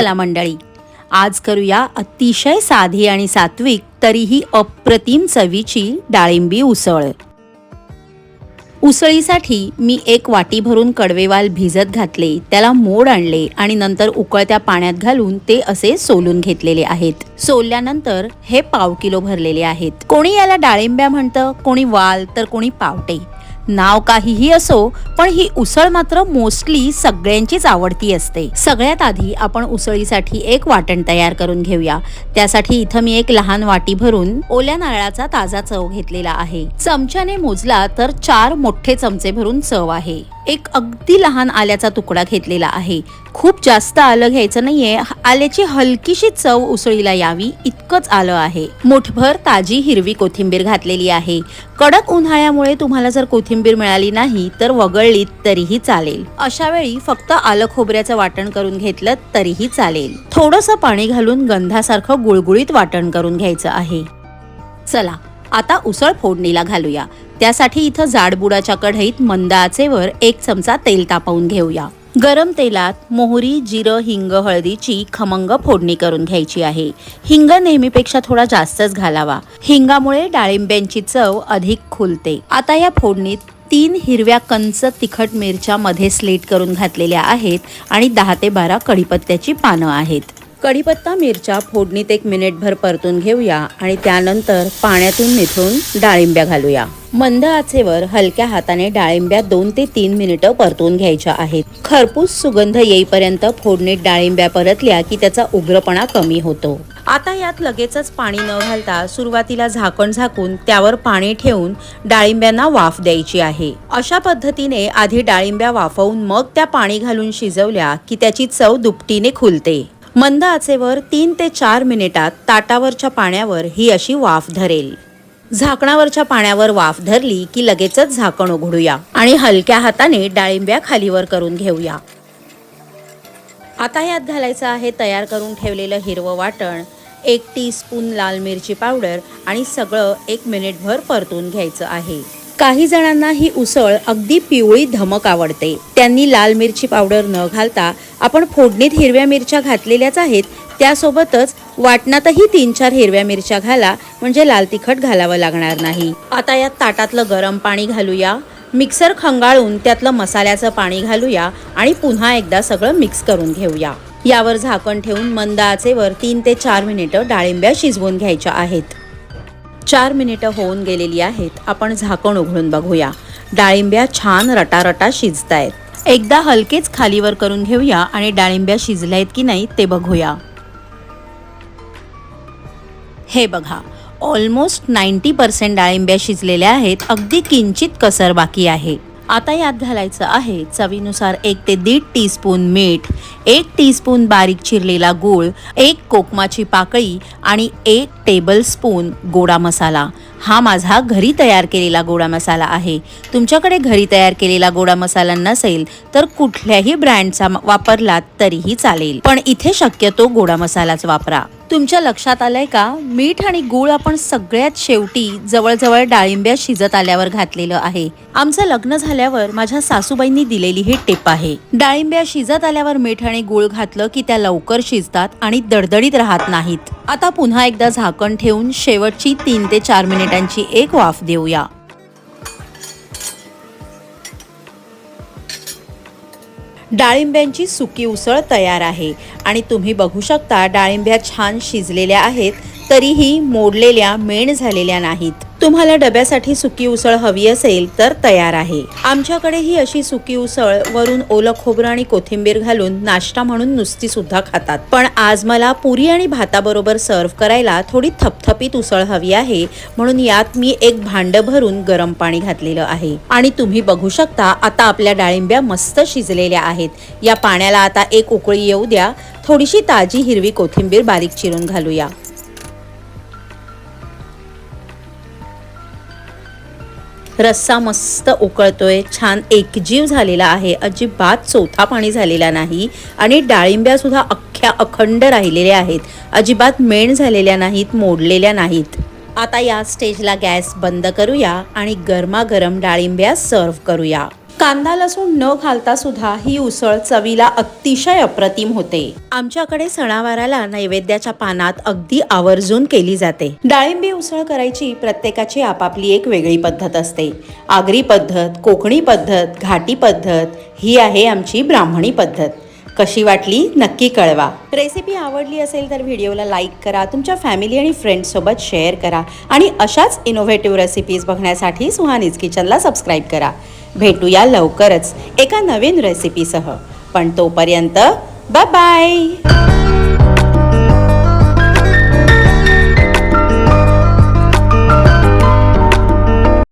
चला मंडळी आज करूया अतिशय साधी आणि सात्विक तरीही अप्रतिम चवीची डाळिंबी उसळ. उसळीसाठी मी एक वाटी भरून कडवेवाल भिजत घातले त्याला मोड आणले आणि नंतर उकळत्या पाण्यात घालून ते असे सोलून घेतलेले आहेत. सोलल्यानंतर हे पाव किलो भरलेले आहेत. कोणी याला डाळिंब्या म्हणतं कोणी वाल तर कोणी पावटे. नाव काहीही असो पण ही उसळ मात्र मोस्टली सगळ्यांचीच आवडती असते. सगळ्यात आधी आपण उसळीसाठी एक वाटण तयार करून घेऊया. त्यासाठी इथं मी एक लहान वाटी भरून ओल्या नारळाचा ताजा चव घेतलेला आहे. चमच्याने मोजला तर चार मोठे चमचे भरून चव आहे. एक अगदी लहान आल्याचा तुकडा घेतलेला आहे. खूप जास्त आलं घ्यायचं नाहीये. आल्याची हलकीशी चव उसळीला यावी इतकंच आलं आहे. मुठभर ताजी हिरवी कोथिंबीर घातलेली आहे. कडक उन्हाळ्यामुळे तुम्हाला जर कोथिंबीर मिळाली नाही तर वगळलीत तरीही चालेल. अशा वेळी फक्त आलं खोबऱ्याचं वाटण करून घेतलं तरीही चालेल. थोडंसं पाणी घालून गंधासारखं गुळगुळीत वाटण करून घ्यायचं आहे. चला आता उसळ फोडणीला घालूया. त्यासाठी इथं जाडबुडाच्या कढईत मंद आचेवर एक चमचा तेल तापवून घेऊया. गरम तेलात मोहरी जिरं हिंग हळदीची खमंग फोडणी करून घ्यायची आहे. हिंग नेहमीपेक्षा थोडा जास्तच घालावा. हिंगामुळे डाळिंब्यांची चव अधिक खुलते. आता या फोडणीत तीन हिरव्या कंच तिखट मिरच्या मध्ये स्लेट करून घातलेल्या आहेत आणि दहा ते बारा कढीपत्त्याची पानं आहेत. कढीपत्ता मिरच्या फोडणीत एक मिनिटभर परतून घेऊया आणि त्यानंतर पाण्यातून निथळून डाळिंब्या घालूया. मंद आचेवर हलक्या हाताने डाळिंब्या दोन ते तीन मिनिटं परतून घ्यायच्या आहेत. खरपूस सुगंध येईपर्यंत फोडणीत डाळिंब्या परतल्या की त्याचा उग्रपणा कमी होतो. आता यात लगेचच पाणी न घालता सुरुवातीला झाकण झाकून त्यावर पाणी ठेवून डाळिंब्यांना वाफ द्यायची आहे. अशा पद्धतीने आधी डाळिंब्या वाफवून मग त्या पाणी घालून शिजवल्या की त्याची चव दुपटीने खुलते. मंद आचेवर तीन ते चार मिनिटात ताटावरच्या पाण्यावर ही अशी वाफ धरेल. झाकणावरच्या पाण्यावर वाफ धरली की लगेचच झाकण उघडूया आणि हलक्या हाताने डाळिंब्या खालीवर करून घेऊया. आता यात घालायचं आहे तयार करून ठेवलेलं हिरवं वाटण एक टी स्पून लाल मिरची पावडर आणि सगळं एक मिनिटभर परतून घ्यायचं आहे. काही जणांना ही उसळ अगदी पिवळी धमक आवडते. त्यांनी लाल मिरची पावडर न घालता आपण फोडणीत हिरव्या मिरच्या घातलेल्याच आहेत. त्यासोबतच वाटणातही तीन चार हिरव्या मिरच्या घाला म्हणजे लाल तिखट घालावं लागणार नाही. आता यात ताटातलं गरम पाणी घालूया. मिक्सर खंगाळून त्यातलं मसाल्याचं पाणी घालूया आणि पुन्हा एकदा सगळं मिक्स करून घेऊया. यावर झाकण ठेवून मंद आचेवर तीन ते चार मिनिटं डाळिंब्या शिजवून घ्यायच्या आहेत. चार मिनिटं होऊन गेलेली आहेत. आपण झाकण उघडून बघूया. डाळिंब्या छान रटारटा शिजतायत. एकदा हलकेच खालीवर करून घेऊया आणि डाळिंब्या शिजल्या आहेत की नाही ते बघूया. हे बघा ऑलमोस्ट नाईन्टी पर्सेंट डाळिंब्या शिजलेल्या आहेत. अगदी किंचित कसर बाकी आहे. आता यात घालायचं आहे चवीनुसार एक ते दीड टीस्पून मीठ एक टीस्पून बारीक चिरलेला गूळ एक कोकमाची पाकळी आणि एक टेबल स्पून गोडा मसाला. हा माझा घरी तयार केलेला गोडा मसाला आहे. तुमच्याकडे घरी तयार केलेला गोडा मसाला नसेल तर कुठल्याही ब्रँडचा वापरलात तरीही चालेल. पण इथे शक्यतो गोडा मसालाच वापरा. तुमच्या लक्षात आलंय का? मीठ आणि गूळ आपण सगळ्यात शेवटी जवळजवळ डाळिंब्या शिजत आल्यावर घातलेलं आहे. आमचं लग्न झाल्यावर माझ्या सासूबाईंनी दिलेली ही टिप आहे. डाळिंब्या शिजत आल्यावर मीठ आणि गूळ घातलं की त्या लवकर शिजतात आणि दडदडीत राहत नाहीत. आता पुन्हा एकदा झाकण ठेवून शेवटची तीन ते चार मिनिटांची एक वाफ देऊया. डाळिंब्यांची सुकी उसळ तयार आहे. आणि तुम्ही बघू शकता डाळिंब्या छान शिजलेल्या आहेत तरीही मोडलेल्या मेण झालेल्या नाहीत. तुम्हाला डब्यासाठी सुकी उसळ हवी असेल तर तयार आहे. आमच्याकडे ही अशी सुकी उसळ वरून ओलं खोबरं आणि कोथिंबीर घालून नाश्ता म्हणून नुसती सुद्धा खातात. पण आज मला पुरी आणि भाताबरोबर सर्व्ह करायला थोडी थपथपीत उसळ हवी आहे म्हणून यात मी एक भांड भरून गरम पाणी घातलेलं आहे. आणि तुम्ही बघू शकता आता आपल्या डाळिंब्या मस्त शिजलेल्या आहेत. या पाण्याला आता एक उकळी येऊ द्या. थोडीशी ताजी हिरवी कोथिंबीर बारीक चिरून घालूया. रस्सा मस्त उकळतोय छान एकजीव झालेला आहे अजिबात चौथा पाणी झालेला नाही आणि डाळिंब्यासुद्धा अख्ख्या अखंड राहिलेल्या आहेत अजिबात मेण झालेल्या नाहीत मोडलेल्या नाहीत. आता या स्टेजला गॅस बंद करूया आणि गरमागरम डाळिंब्या सर्व करूया. कांदा लसूण न घालता सुद्धा ही उसळ चवीला अतिशय अप्रतिम होते. आमच्याकडे सणावाराला नैवेद्याच्या पानात अगदी आवर्जून केली जाते. डाळिंबी उसळ करायची प्रत्येकाची आपापली एक वेगळी पद्धत असते. आगरी पद्धत कोकणी पद्धत घाटी पद्धत ही आहे आमची ब्राह्मणी पद्धत. कशी वाटली नक्की कळवा. रेसिपी आवडली असेल तर व्हिडिओला लाईक करा तुमच्या फॅमिली आणि फ्रेंड्ससोबत शेअर करा आणि अशाच इनोव्हेटिव्ह रेसिपीज बघण्यासाठी सुहानीज किचनला सबस्क्राईब करा. भेटूया लवकरच एका नवीन रेसिपीसह पण तोपर्यंत बाय बाय